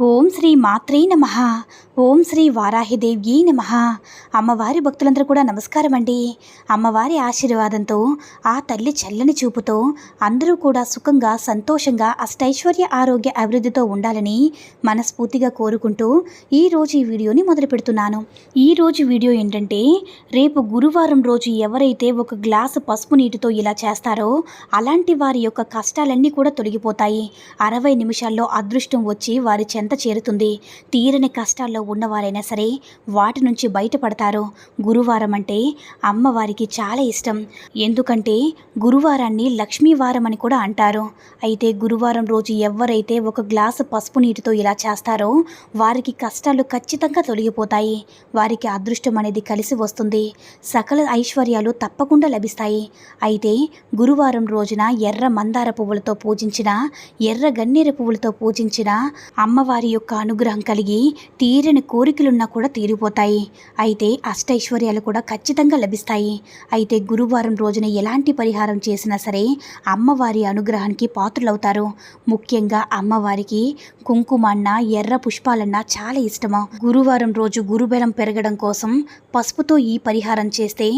ఓం శ్రీ మాత్రే నమ. ఓం శ్రీ వారాహిదేవ్యీ నమ. అమ్మవారి భక్తులందరూ కూడా నమస్కారం అండి. అమ్మవారి ఆశీర్వాదంతో ఆ తల్లి చల్లని చూపుతో అందరూ కూడా సుఖంగా సంతోషంగా అష్టైశ్వర్య ఆరోగ్య అభివృద్ధితో ఉండాలని మనస్ఫూర్తిగా కోరుకుంటూ ఈరోజు ఈ వీడియోని మొదలు పెడుతున్నాను. ఈరోజు వీడియో ఏంటంటే రేపు గురువారం రోజు ఎవరైతే ఒక గ్లాసు పసుపు నీటితో ఇలా చేస్తారో అలాంటి వారి యొక్క కష్టాలన్నీ కూడా తొలగిపోతాయి. అరవై నిమిషాల్లో అదృష్టం వచ్చి వారి ఇదంతా చేరుతుంది? తీరని కష్టాల్లో ఉన్నవారైనా సరే వాటి నుంచి బయటపడతారు. గురువారం అంటే అమ్మవారికి చాలా ఇష్టం. ఎందుకంటే గురువారాన్ని లక్ష్మీవారం అని కూడా అంటారు. అయితే గురువారం రోజు ఎవరైతే ఒక గ్లాసు పసుపు నీటితో ఇలా చేస్తారో వారికి కష్టాలు ఖచ్చితంగా తొలగిపోతాయి. వారికి అదృష్టం అనేది కలిసి వస్తుంది. సకల ఐశ్వర్యాలు తప్పకుండా లభిస్తాయి. అయితే గురువారం రోజున ఎర్ర మందార పువ్వులతో పూజించిన ఎర్ర గన్నేరు పువ్వులతో పూజించిన అమ్మవారి వారి యొక్క అనుగ్రహం కలిగి తీరని కోరికలున్నా కూడా తీరిపోతాయి. అయితే అష్టైశ్వర్యాలు కూడా ఖచ్చితంగా లభిస్తాయి. అయితే గురువారం రోజున ఎలాంటి పరిహారం చేసినా సరే అమ్మవారి అనుగ్రహానికి పాత్రులవుతారు. ముఖ్యంగా అమ్మవారికి కుంకుమన్న ఎర్ర పుష్పాలన్న చాలా ఇష్టము. గురువారం రోజు గురుబలం పెరగడం కోసం పసుపుతో ఈ పరిహారం చేస్తే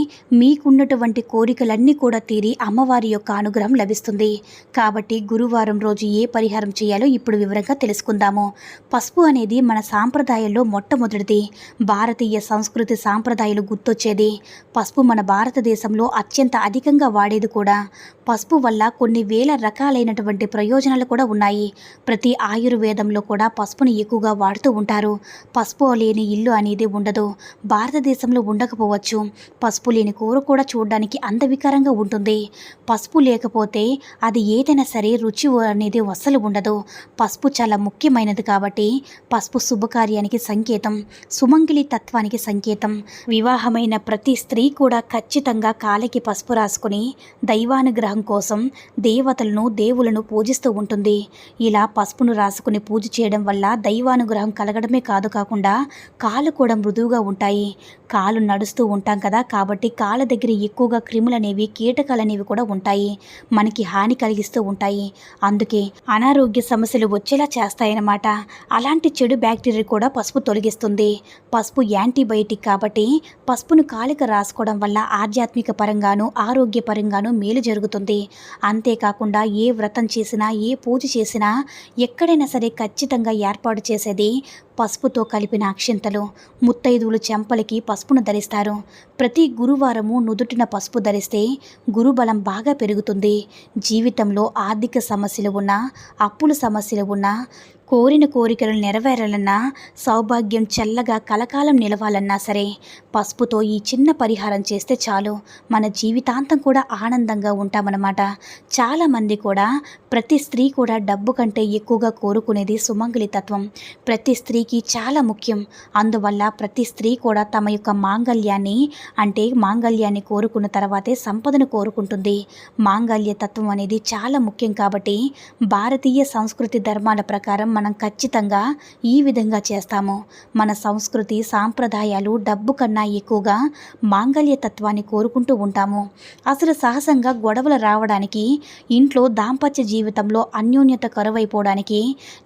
మీకున్నటువంటి కోరికలన్నీ కూడా తీరి అమ్మవారి యొక్క అనుగ్రహం లభిస్తుంది. కాబట్టి గురువారం రోజు ఏ పరిహారం చేయాలో ఇప్పుడు వివరంగా తెలుసుకుందాము. పసుపు అనేది మన సాంప్రదాయంలో మొట్టమొదటిది. భారతీయ సంస్కృతి సాంప్రదాయాలు గుర్తొచ్చేది. పసుపు మన భారతదేశంలో అత్యంత అధికంగా వాడేది కూడా. పసుపు వల్ల కొన్ని వేల రకాలైనటువంటి ప్రయోజనాలు కూడా ఉన్నాయి. ప్రతి ఆయుర్వేదంలో కూడా పసుపుని ఎక్కువగా వాడుతూ ఉంటారు. పసుపు లేని ఇల్లు అనేది ఉండదు. భారతదేశంలో ఉండకపోవచ్చు. పసుపు లేని కూర కూడా చూడడానికి అందవికారంగా ఉంటుంది. పసుపు లేకపోతే అది ఏదైనా సరే రుచి అనేది అస్సలు ఉండదు. పసుపు చాలా ముఖ్యమైనది కాబట్టి పసుపు శుభకార్యానికి సంకేతం సుమంగిలి తత్వానికి సంకేతం. వివాహమైన ప్రతి స్త్రీ కూడా ఖచ్చితంగా కాలికి పసుపు రాసుకుని దైవానుగ్రహం కోసం దేవతలను దేవులను పూజిస్తూ ఉంటుంది. ఇలా పసుపును రాసుకుని పూజ చేయడం వల్ల దైవానుగ్రహం కలగడమే కాదు కాకుండా కాలు కూడా మృదువుగా ఉంటాయి. కాలు నడుస్తూ ఉంటాం కదా కాబట్టి కాళ్ళ దగ్గర ఎక్కువగా క్రిములు అనేవి కీటకాలు అనేవి కూడా ఉంటాయి. మనకి హాని కలిగిస్తూ ఉంటాయి. అందుకే అనారోగ్య సమస్యలు వచ్చేలా చేస్తాయన్నమాట. అలాంటి చెడు బ్యాక్టీరియా కూడా పసుపు తొలగిస్తుంది. పసుపు యాంటీబయోటిక్ కాబట్టి పసుపును కాలిక రాసుకోవడం వల్ల ఆధ్యాత్మిక పరంగాను ఆరోగ్యపరంగాను మేలు జరుగుతుంది. అంతేకాకుండా ఏ వ్రతం చేసినా ఏ పూజ చేసినా ఎక్కడైనా సరే ఖచ్చితంగా ఏర్పాటు చేసేది పసుపుతో కలిపిన అక్షింతలు. ముత్తైదువులు చెంపలకి పసుపును ధరిస్తారు. ప్రతి గురువారము నుదుటిన పసుపు ధరిస్తే గురుబలం బాగా పెరుగుతుంది. జీవితంలో ఆర్థిక సమస్యలు ఉన్నా అప్పుల సమస్యలు ఉన్నా కోరిన కోరికలు నెరవేరాలన్నా సౌభాగ్యం చల్లగా కలకాలం నిలవాలన్నా సరే పసుపుతో ఈ చిన్న పరిహారం చేస్తే చాలు. మన జీవితాంతం కూడా ఆనందంగా ఉంటామన్నమాట. చాలామంది కూడా ప్రతి స్త్రీ కూడా డబ్బు కంటే ఎక్కువగా కోరుకునేది సుమంగళి తత్వం. ప్రతి స్త్రీకి చాలా ముఖ్యం. అందువల్ల ప్రతి స్త్రీ కూడా తమ యొక్క మాంగళ్యాన్ని అంటే మాంగళ్యాన్ని కోరుకున్న తర్వాతే సంపదను కోరుకుంటుంది. మాంగళ్య తత్వం అనేది చాలా ముఖ్యం కాబట్టి భారతీయ సంస్కృతి ధర్మాల ప్రకారం మనం ఖచ్చితంగా ఖచ్చితంగా ఈ విధంగా చేస్తాము. మన సంస్కృతి సాంప్రదాయాలు డబ్బు కన్నా ఎక్కువగా మాంగళ్య తత్వాన్ని కోరుకుంటూ ఉంటాము. అసలు సహజంగా గొడవలు రావడానికి ఇంట్లో దాంపత్య జీవితంలో అన్యోన్యత కరువైపోవడానికి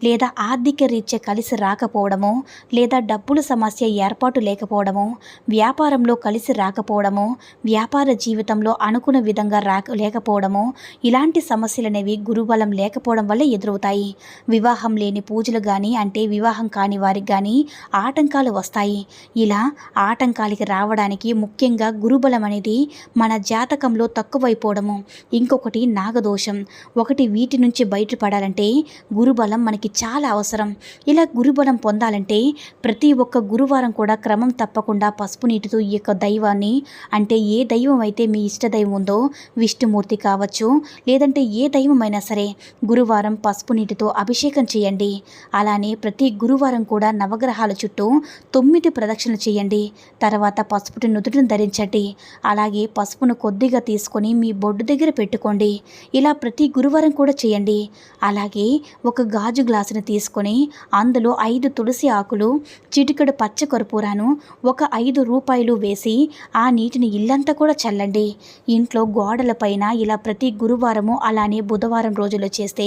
లేదా ఆర్థిక రీత్యా కలిసి రాకపోవడము లేదా డబ్బుల సమస్య ఏర్పాటు లేకపోవడము వ్యాపారంలో కలిసి రాకపోవడము వ్యాపార జీవితంలో అనుకున్న విధంగా రాక లేకపోవడము ఇలాంటి సమస్యలు అనేవి గురుబలం లేకపోవడం వల్ల ఎదురవుతాయి. వివాహం లేని పూజలు కానీ అంటే వివాహం కాని వారికి కానీ ఆటంకాలు వస్తాయి. ఇలా ఆటంకాలకి రావడానికి ముఖ్యంగా గురుబలం అనేది మన జాతకంలో తక్కువైపోవడము. ఇంకొకటి నాగదోషం. ఒకటి వీటి నుంచి బయటపడాలంటే గురుబలం మనకి చాలా అవసరం. ఇలా గురుబలం పొందాలంటే ప్రతి ఒక్క గురువారం కూడా క్రమం తప్పకుండా పసుపు నీటితో ఈ యొక్క దైవాన్ని అంటే ఏ దైవం అయితే మీ ఇష్ట దైవం ఉందో విష్ణుమూర్తి కావచ్చు లేదంటే ఏ దైవమైనా సరే గురువారం పసుపు నీటితో అభిషేకం చేయండి. అలానే ప్రతి గురువారం కూడా నవగ్రహాల చుట్టూ తొమ్మిది ప్రదక్షిణలు చేయండి. తర్వాత పసుపుటి నుదుటిని ధరించండి. అలాగే పసుపును కొద్దిగా తీసుకొని మీ బొడ్డు దగ్గర పెట్టుకోండి. ఇలా ప్రతి గురువారం కూడా చేయండి. అలాగే ఒక గాజు గ్లాసును తీసుకొని అందులో ఐదు తులసి ఆకులు చిటికెడు పచ్చ కర్పూరాను ఒక ఐదు రూపాయలు వేసి ఆ నీటిని ఇల్లంతా కూడా చల్లండి. ఇంట్లో గోడలపైన ఇలా ప్రతి గురువారము అలానే బుధవారం రోజులు చేస్తే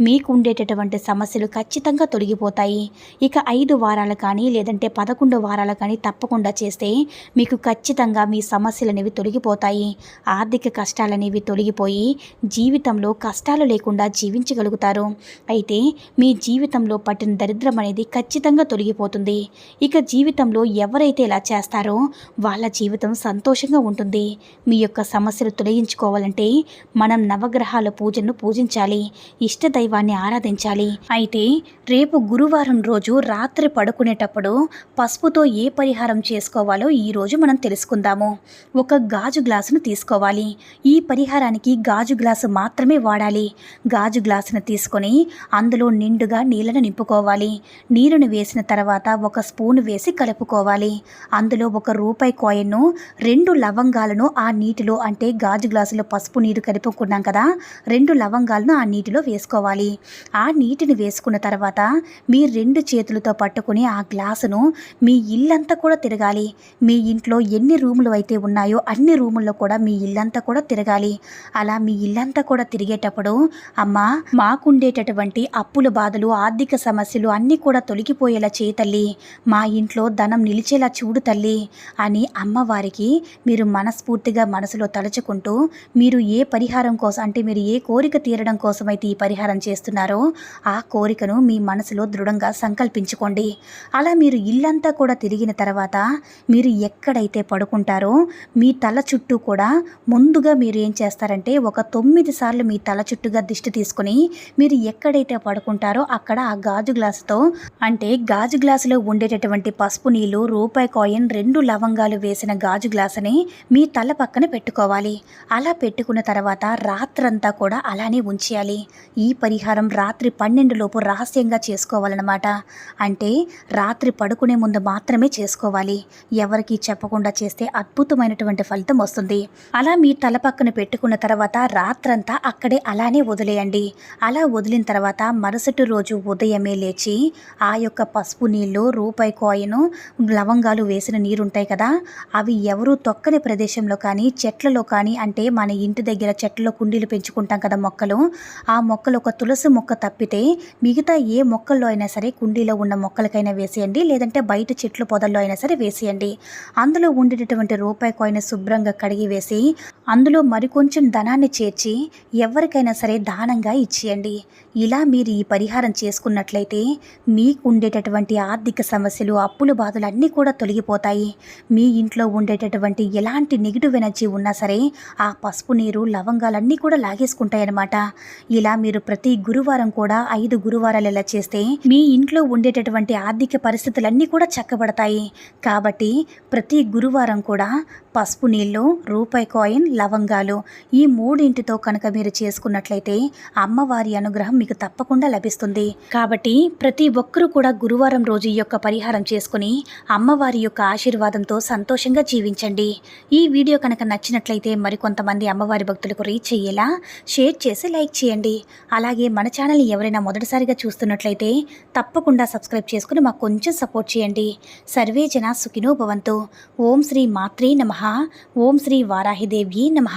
మీకు ఉండేటటువంటి సమస్యలు ఖచ్చితంగా తొలగిపోతాయి. ఇక ఐదు వారాలు కానీ లేదంటే పదకొండు వారాలు కానీ తప్పకుండా చేస్తే మీకు ఖచ్చితంగా మీ సమస్యలు అనేవి తొలగిపోతాయి. ఆర్థిక కష్టాలు అనేవి తొలగిపోయి జీవితంలో కష్టాలు లేకుండా జీవించగలుగుతారు. అయితే మీ జీవితంలో పట్టిన దరిద్రం అనేది ఖచ్చితంగా తొలగిపోతుంది. ఇక జీవితంలో ఎవరైతే ఇలా చేస్తారో వాళ్ళ జీవితం సంతోషంగా ఉంటుంది. మీ యొక్క సమస్యలు తొలగించుకోవాలంటే మనం నవగ్రహాల పూజను పూజించాలి. ఇష్ట దైవాన్ని ఆరాధించాలి. అయితే రేపు గురువారం రోజు రాత్రి పడుకునేటప్పుడు పసుపుతో ఏ పరిహారం చేసుకోవాలో ఈరోజు మనం తెలుసుకుందాము. ఒక గాజు గ్లాసును తీసుకోవాలి. ఈ పరిహారానికి గాజు గ్లాసు మాత్రమే వాడాలి. గాజు గ్లాసును తీసుకొని అందులో నిండుగా నీళ్ళను నింపుకోవాలి. నీరును వేసిన తర్వాత ఒక స్పూన్ వేసి కలుపుకోవాలి. అందులో ఒక రూపాయి కాయిన్ను రెండు లవంగాలను ఆ నీటిలో అంటే గాజు గ్లాసులో పసుపు నీరు కలుపుకున్నాం కదా రెండు లవంగాలను ఆ నీటిలో వేసుకోవాలి. ఆ నీటిని వేసుకున్న తర్వాత మీ రెండు చేతులతో పట్టుకుని ఆ గ్లాసును మీ ఇల్లంతా కూడా తిరగాలి. మీ ఇంట్లో ఎన్ని రూములు అయితే ఉన్నాయో అన్ని రూముల్లో కూడా మీ ఇల్లంతా కూడా తిరగాలి. అలా మీ ఇల్లంతా కూడా తిరిగేటప్పుడు అమ్మ మాకుండేటటువంటి అప్పుల బాధలు ఆర్థిక సమస్యలు అన్నీ కూడా తొలగిపోయేలా చేయి తల్లి. మా ఇంట్లో ధనం నిలిచేలా చూడు తల్లి అని అమ్మవారికి మీరు మనస్ఫూర్తిగా మనసులో తలుచుకుంటూ మీరు ఏ పరిహారం కోసం అంటే మీరు ఏ కోరిక తీరడం కోసం అయితే ఈ పరిహారం చేస్తున్నారో ఆ కోరికను మీ మనసులో దృఢంగా సంకల్పించుకోండి. అలా మీరు ఇల్లంతా కూడా తిరిగిన తర్వాత మీరు ఎక్కడైతే పడుకుంటారో మీ తల చుట్టూ కూడా ముందుగా మీరు ఏం చేస్తారంటే ఒక తొమ్మిది సార్లు మీ తల చుట్టూగా దిష్టి తీసుకొని మీరు ఎక్కడైతే పడుకుంటారో అక్కడ ఆ గాజు గ్లాసుతో అంటే గాజు గ్లాసులో ఉండేటటువంటి పసుపు నీళ్ళు రూపాయి కాయిన్ రెండు లవంగాలు వేసిన గాజు గ్లాసుని మీ తల పక్కన పెట్టుకోవాలి. అలా పెట్టుకున్న తర్వాత రాత్రంతా కూడా అలానే ఉంచేయాలి. ఈ పరిహారం రాత్రి పన్నెండు లోపు రహస్యంగా చేసుకోవాలన్నమాట. అంటే రాత్రి పడుకునే ముందు మాత్రమే చేసుకోవాలి. ఎవరికి చెప్పకుండా చేస్తే అద్భుతమైనటువంటి ఫలితం వస్తుంది. అలా మీ తల పక్కన పెట్టుకున్న తర్వాత రాత్రంతా అక్కడే అలానే వదిలేయండి. అలా వదిలిన తర్వాత మరుసటి రోజు ఉదయమే లేచి ఆ యొక్క పసుపు నీళ్ళు రూపాయి కాయిన్ లవంగాలు వేసిన నీరు ఉంటాయి కదా అవి ఎవరు తొక్కని ప్రదేశంలో కానీ చెట్లలో కానీ అంటే మన ఇంటి దగ్గర చెట్లలో కుండీలు పెంచుకుంటాం కదా మొక్కలు ఆ మొక్కలు ఒక తులసి మొక్క తప్పితే మిగతా ఏ మొక్కల్లో అయినా సరే కుండీలో ఉన్న మొక్కలకైనా వేసేయండి. లేదంటే బయట చెట్లు పొదల్లో అయినా సరే వేసేయండి. అందులో ఉండేటటువంటి రూపాయి కాయిన్ శుభ్రంగా కడిగి వేసి అందులో మరికొంచెం ధనాన్ని చేర్చి ఎవరికైనా సరే దానంగా ఇచ్చేయండి. ఇలా మీరు ఈ పరిహారం చేసుకున్నట్లయితే మీకు ఉండేటటువంటి ఆర్థిక సమస్యలు అప్పుల బాధలు అన్నీ కూడా తొలగిపోతాయి. మీ ఇంట్లో ఉండేటటువంటి ఎలాంటి నెగిటివ్ ఎనర్జీ ఉన్నా సరే ఆ పసుపు నీరు లవంగాలన్నీ కూడా లాగేసుకుంటాయన్నమాట. ఇలా మీరు ప్రతి గురువారం కూడా ఐదు గురువారాలు ఇలా చేస్తే మీ ఇంట్లో ఉండేటటువంటి ఆర్థిక పరిస్థితులన్నీ కూడా చక్కబడతాయి. కాబట్టి ప్రతి గురువారం కూడా పసుపు నీళ్ళు రూపాయి కాయిన్ లవంగాలు ఈ మూడింటితో కనుక మీరు చేసుకున్నట్లయితే అమ్మవారి అనుగ్రహం మీకు తప్పకుండా లభిస్తుంది. కాబట్టి ప్రతి ఒక్కరూ కూడా గురువారం రోజు ఈ యొక్క పరిహారం చేసుకుని అమ్మవారి యొక్క ఆశీర్వాదంతో సంతోషంగా జీవించండి. ఈ వీడియో కనుక నచ్చినట్లయితే మరికొంతమంది అమ్మవారి భక్తులకు రీచ్ అయ్యేలా షేర్ చేసి లైక్ చేయండి. అలాగే మన ఛానల్ని ఎవరైనా మొదటిసారిగా చూస్తున్నట్లయితే తప్పకుండా సబ్స్క్రైబ్ చేసుకుని మాకు కొంచెం సపోర్ట్ చేయండి. సర్వే జన సుఖినో భవంతు. ఓం శ్రీ మాత్రే నమ. ఓం శ్రీ వారాహిదేవ్యే నమ.